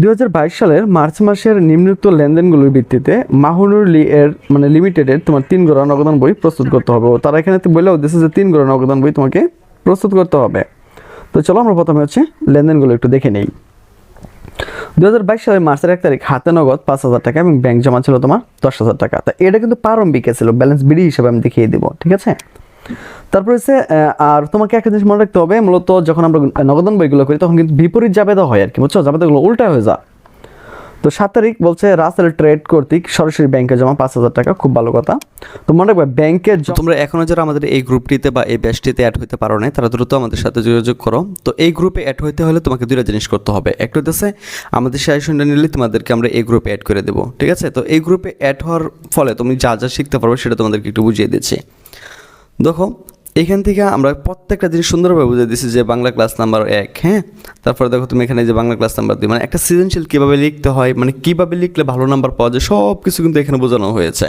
দু হাজার বাইশ সালের মার্চ মাসের নিম্নোক্ত লেনদেনগুলোর ভিত্তিতে মাহুনুর লি এর মানে লিমিটেডের তোমার তিন গড়া নগদান বই প্রস্তুত করতে হবে। তারা এখানে বললেও দিস যে তিন গড়া নগদান বই তোমাকে প্রস্তুত করতে হবে। তো চলো আমরা প্রথমে হচ্ছে লেনদেনগুলো একটু দেখে নেই। দু হাজার বাইশ সালের মার্চের এক তারিখ হাতে নগদ পাঁচ হাজার টাকা এবং ব্যাংক জমা ছিল তোমার দশ হাজার টাকা। তা এটা কিন্তু প্রারম্ভিক ছিল, ব্যালেন্স বিডি হিসেবে আমি দেখিয়ে দিব, ঠিক আছে? তারপরে হচ্ছে আর তোমাকে একটা জিনিস মনে রাখতে হবে, মূলত যখন আমরা নগদান বইগুলো করি, তখন কিন্তু বিপরীত জাবেদা হয় আর কি, বুঝছ? জাবেদাগুলো উল্টা হয়ে যা তো সাত তারিখ বলছে, রাসেল ট্রেড কর্তৃক সরাসরি ব্যাংকে জমা পাঁচ হাজার টাকা, খুব ভালো কথা। তো মনে রাখবে ব্যাংকে তোমরা এখনও যারা আমাদের এই গ্রুপটিতে বা এই ব্যাচটিতে অ্যাড হইতে পারো না তারা দ্রুত আমাদের সাথে যোগাযোগ করো। তো এই গ্রুপে অ্যাড হইতে হলে তোমাকে দুইটা জিনিস করতে হবে। একটা হইতেছে, আমাদের সাজেশনটা নিলে তোমাদেরকে আমরা এই গ্রুপে অ্যাড করে দেবো, ঠিক আছে? তো এই গ্রুপে অ্যাড হওয়ার ফলে তুমি যা যা শিখতে পারবে সেটা তোমাদেরকে একটু বুঝিয়ে দিচ্ছি। দেখো এখান থেকে আমরা প্রত্যেকটা জিনিস সুন্দরভাবে বুঝে দিচ্ছি যে বাংলা ক্লাস নাম্বার এক হ্যাঁ? তারপরে দেখো তুমি এখানে যে বাংলা ক্লাস নাম্বার দুই মানে একটা সৃজনশীল কীভাবে লিখতে হয় মানে কীভাবে লিখলে ভালো নাম্বার পাওয়া যায় সব কিছু কিন্তু এখানে বোঝানো হয়েছে।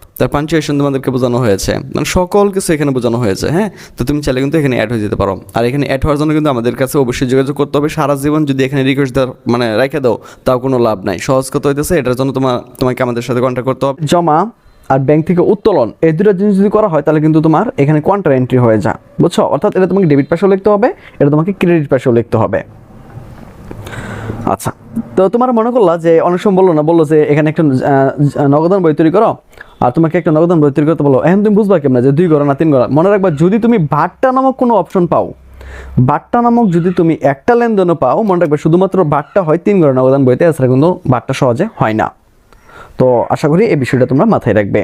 তার পাঞ্চুয়েশন তোমাদেরকে বোঝানো হয়েছে। মানে সকল কিছু এখানে বোঝানো হয়েছে হ্যাঁ? তো তুমি চাইলে কিন্তু এখানে অ্যাড হয়ে যেতে পারো। আর এখানে অ্যাড হওয়ার জন্য কিন্তু আমাদের কাছে অবশ্যই যোগাযোগ করতে হবে। সারা জীবন যদি এখানে রিকোয়েস্ট মানে রেখে দাও, তাও কোনো লাভ নাই। সহজ কথা হইতেছে, এটার জন্য তোমার, তোমাকে আমাদের সাথে কন্ট্যাক্ট করতে হবে। জমা আর ব্যাংক থেকে উত্তোলন, এই দুটো জিনিস যদি করা হয়, তাহলে কিন্তু তোমার এখানে কোয়ান্টার এন্ট্রি হয়ে যা। বুঝছ? অর্থাৎ এটা তোমাকে ডেবিট পাশেও লিখতে হবে, এটা তোমাকে ক্রেডিট পাশেও লিখতে হবে। আচ্ছা তো তোমার মনে করলা যে অনেক সময় বলল না, বলল যে এখানে একটা নগদান বই তৈরি করো। আর তোমাকে একটা নগদান বই তৈরি করতে বলো। এখন তুমি বুঝবা কেমন যে দুই গড়া না তিন গড়া মনে রাখবা, যদি তুমি বাট্টা নামক কোনো অপশন পাও, বাট্টা নামক যদি তুমি একটা লেনদেনও পাও, মনে রাখবে শুধুমাত্র বাট্টা হয়, তিন গড়া নগদান বইতে, এছাড়া কিন্তু বাট্টা সহজে হয় না। তো আশা করি এই বিষয়টা তোমরা মাথায় রাখবে।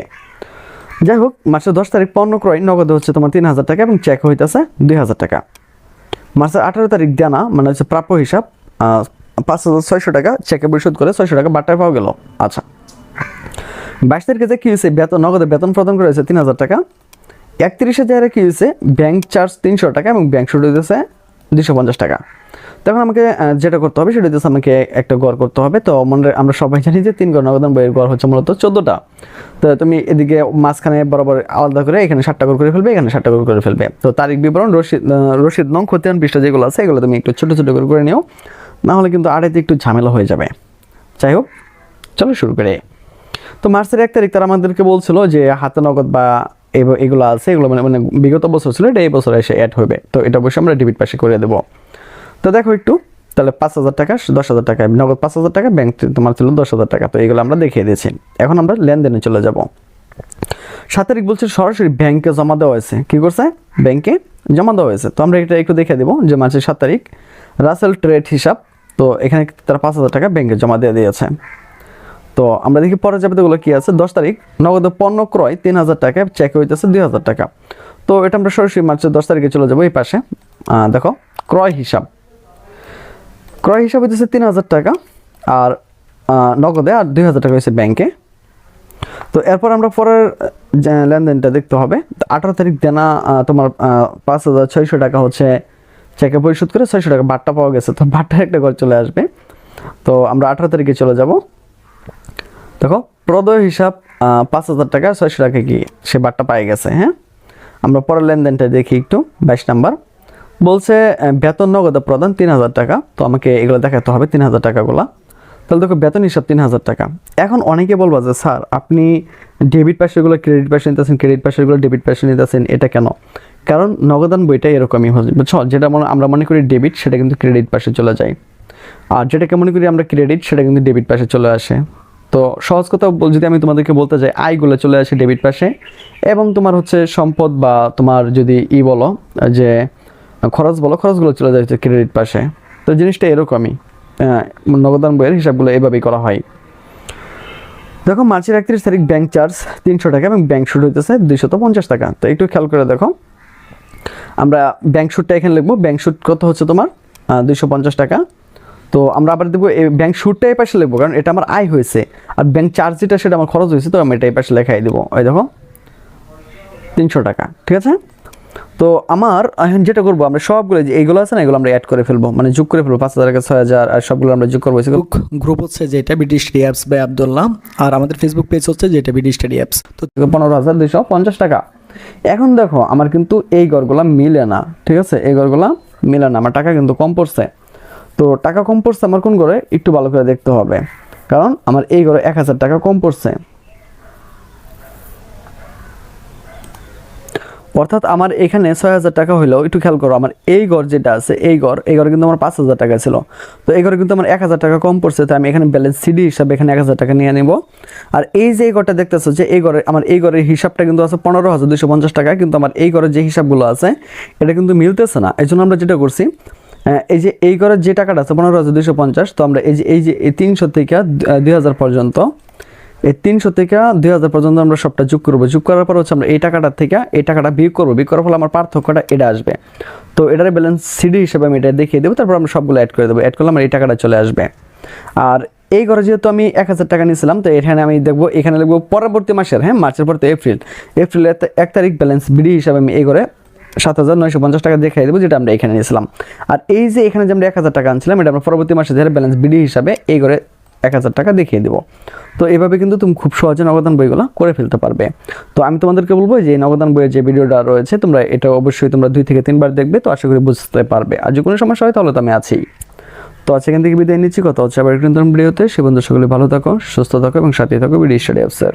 যাই হোক, মাসের দশ তারিখ পণ্য ক্রয়, নগদে হচ্ছে তোমার তিন হাজার টাকা এবং চেক হইতেছে দুই হাজার টাকা। মাসের আঠারো তারিখ দেনা মানে হচ্ছে প্রাপ্য হিসাব পাঁচ হাজার ছয়শো টাকা চেকে পরিশোধ করে ছয়শো টাকা বাটায় পাওয়া গেল। আচ্ছা। বাইশ তারিখে যে কী হয়েছে? বেতন, নগদে বেতন প্রদান করা হয়েছে তিন হাজার টাকা। একত্রিশে জায়গায় কী হয়েছে? ব্যাংক চার্জ তিনশো টাকা এবং ব্যাংক সুদ হইতেছে দুশো পঞ্চাশ টাকা। তখন আমাকে যেটা করতে হবে, সেটা হচ্ছে আমাকে একটা গড় করতে হবে। তো মনে আমরা সবাই জানি যে তিন গড় নগদান বইয়ের গড় হচ্ছে মূলত চোদ্দোটা। তো তুমি এদিকে মাঝখানে বরাবর আলাদা করে এখানে ষাটটা করে করে ফেলবে, এখানে ষাটটা করে করে ফেলবে। তো তারিখ বিবরণ রশিদ রশিদ, নং, খতিয়ান, পৃষ্ঠা যেগুলো আছে, এগুলো তুমি একটু ছোটো ছোটো করে করে নিও। নাহলে কিন্তু আড়াইতে একটু ঝামেলা হয়ে যাবে। যাই হোক, চলো শুরু করে। তো মার্চের এক তারিখ তারা আমাদেরকে বলছিল যে হাতে নগদ বা এগুলো আছে, এগুলো মানে মানে বিগত বছর ছিল, এটা এই বছর এসে অ্যাড হবে। তো এটা অবশ্যই আমরা ডেবিট পাশে করে দেবো। তো দেখো একটু, তাহলে পাঁচ হাজার টাকা, দশ হাজার টাকা, নগদ পাঁচ হাজার টাকা ব্যাংক তোমার ছিল দশ হাজার টাকা। তো এগুলো আমরা দেখিয়ে দিয়েছি। এখন আমরা লেনদেনে চলে যাব। সাত তারিখ বলছে সরাসরি ব্যাংকে জমা দেওয়া হয়েছে। কী করছে? ব্যাংকে জমা দেওয়া হয়েছে। তো আমরা এটা একটু দেখে দেবো যে মাসের সাত তারিখ। রাসেল ট্রেড হিসাব, তো এখানে তারা পাঁচ হাজার টাকা ব্যাংকে জমা দিয়ে দিয়েছে। তো আমরা দেখি পরের জাবেদাগুলো কি আছে? দশ তারিখ, নগদ পণ্য ক্রয় তিন হাজার টাকা চেক হইতেছে দুই হাজার টাকা। তো এটা আমরা সরাসরি মার্চের দশ তারিখে চলে যাব এই পাশে। দেখো, ক্রয় হিসাব। ক্রয় হিসাব হইতেছে তিন হাজার টাকা আর নগদে আর দুই হাজার টাকা হয়েছে ব্যাংকে তো এরপর আমরা পরের লেনদেনটা দেখতে হবে। আঠারো তারিখ দেনা তোমার পাঁচ হাজার ছয়শো টাকা হচ্ছে। চেকে পরিশোধ করে ছয়শো টাকা বাট্টা পাওয়া গেছে। তো বাট্টার একটা ঘর চলে আসবে। তো আমরা আঠারো তারিখে চলে যাব। দেখো, প্রদয় হিসাব পাঁচ হাজার টাকা, ছয়শো টাকা কি সে বাট্টা পাই গেছে হ্যাঁ? আমরা পরের লেনদেনটা দেখি একটু, বাইশ নাম্বার। বলছে বেতন নগদ প্রদান তিন হাজার টাকা, তো আমাকে এগুলো দেখাতে হবে, তিন হাজার টাকাগুলা। তাহলে দেখো, বেতন হিসাব তিন হাজার টাকা। এখন অনেকে বলবা যে, স্যার, আপনি ডেবিট পাশেগুলো ক্রেডিট পাশে নিতেছেন, ক্রেডিট পাশেগুলো ডেবিট পাশে নিতেছেন, এটা কেন? কারণ নগদান বইটা এরকমই হয় বুঝছ? যেটা মনে, আমরা মনে করি ডেবিট, সেটা কিন্তু ক্রেডিট পাশে চলে যায়। আর যেটাকে মনে করি আমরা ক্রেডিট, সেটা কিন্তু ডেবিট পাশে চলে আসে। তো সহজ কথা যদি আমি তোমাদেরকে বলতে যাই আয়গুলো চলে আসে ডেবিট পাশে, এবং তোমার হচ্ছে সম্পদ বা তোমার যদি ই বলো, যে খরচ বলো, খরচগুলো চলে যায় হচ্ছে ক্রেডিট পাশে। তো জিনিসটা এরকমই নগদান বইয়ের হিসাবগুলো এভাবেই করা হয়। দেখো, মার্চের একত্রিশ তারিখ ব্যাংক চার্জ তিনশো টাকা এবং ব্যাংক সুদ হইতেছে দুইশত পঞ্চাশ টাকা। তো একটু খেয়াল করে দেখো, আমরা ব্যাংক সুদটা এখানে লিখব। ব্যাংক সুদ কত হচ্ছে তোমার? দুইশো পঞ্চাশ টাকা। তো আমরা আবার দেখব এই ব্যাংক সুদটা এই পাশে লিখব কারণ এটা আমার আয় হয়েছে। আর ব্যাংক চার্জ যেটা সেটা আমার খরচ হয়েছে তো আমি এটা এই পাশে লেখাই দেবো। ওই দেখো তিনশো টাকা ঠিক আছে? তো আমার এখন যেটা করব আমরা সবগুলো যে এইগুলো আছে না এগুলো আমরা অ্যাড করে ফেলব। মানে যোগ করে ফেলব পাঁচ হাজার ছয় হাজার আর সবগুলো আমরা যোগ করব গ্রুপ হচ্ছে যেটা BD study apps by Abdullah আর আমাদের ফেসবুক পেজ হচ্ছে যেটা বিডি স্টাডি অ্যাপস তো পনেরো হাজার দুইশো পঞ্চাশ টাকা। এখন দেখো আমার কিন্তু এই গড়গুলা মিলে না ঠিক আছে? এই গড়গুলা মিলে না আমার টাকা কিন্তু কম পড়ছে। তো টাকা কম পড়ছে আমার কোন ঘরে? একটু ভালো করে দেখতে হবে। কারণ আমার এই ঘরে এক হাজার টাকা কম পড়ছে। অর্থাৎ আমার এখানে ছয় হাজার টাকা হইলেও একটু খেয়াল করো, আমার এই ঘর যেটা আছে, এই ঘর, এই ঘরে কিন্তু আমার পাঁচ হাজার টাকা ছিল। তো এই ঘরে কিন্তু আমার এক হাজার টাকা কম পড়ছে তো আমি এখানে ব্যালেন্স সিডি হিসাবে এখানে এক হাজার টাকা নিয়ে নিব। আর এই যে এই ঘরটা দেখতেছো যে এই ঘরে আমার এই ঘরের হিসাবটা কিন্তু আছে পনেরো হাজার দুশো পঞ্চাশ টাকা, কিন্তু আমার এই ঘরের যে হিসাবগুলো আছে, এটা কিন্তু মিলতেছে না। এই জন্য আমরা যেটা করছি এই যে এই ঘরের যে টাকাটা আছে, পনেরো হাজার দুশো পঞ্চাশ, তো আমরা এই যে এই যে এই তিনশো থেকে দুই হাজার পর্যন্ত, এই তিনশো থেকে দুই হাজার পর্যন্ত আমরা সবটা যোগ করব। যোগ করার পর হচ্ছে আমরা এই টাকাটা থেকে এই টাকাটা বিয়োগ করব। বিয়োগ করার ফলে আমার পার্থক্যটা এটা আসবে। তো এটার ব্যালেন্স সিডি হিসেবে আমি এটা দেখিয়ে দেবো, তারপর আমরা সবগুলো অ্যাড করে দেবো। অ্যাড করলে আমার এই টাকাটা চলে আসবে। আর এই ঘরে যেহেতু আমি এক হাজার টাকা নিয়েছিলাম, তো এখানে আমি দেখব, এখানে লিখব পরবর্তী মাসের হ্যাঁ মার্চের পর তো এপ্রিল এপ্রিলের এক তারিখ ব্যালেন্স বিডি হিসাবে আমি এই ঘরে সাত হাজার নয়শো পঞ্চাশ টাকা দেখাই দেবো, যেটা আমরা এখানে নিয়েছিলাম। আর এই যে এখানে যে আমরা এক হাজার টাকা আনছিলাম, এটা আমরা পরবর্তী মাসে যারা ব্যালেন্স বিডি হিসাবে এই করে এক হাজার টাকা দেখিয়ে দেবো। তো এভাবে কিন্তু তুমি খুব সহজে নগদান বইগুলো করে ফেলতে পারবে। তো আমি তোমাদেরকে বলব যে নগদান বইয়ের যে ভিডিওটা রয়েছে, তোমরা এটা অবশ্যই তোমরা দুই থেকে তিনবার দেখবে, তো আশা করি বুঝতে পারবে। আর যদি কোনো সমস্যা হয় তাহলে তো আমি আছি। তো আজ এখান থেকে বিদায় নিচ্ছি, কথা হচ্ছে আবার একটু নতুন ভিডিওতে। সে বন্ধু সকলে ভালো থাকো, সুস্থ থাকো এবং সাথে থাকো ভিডিও স্টাডি অফিসার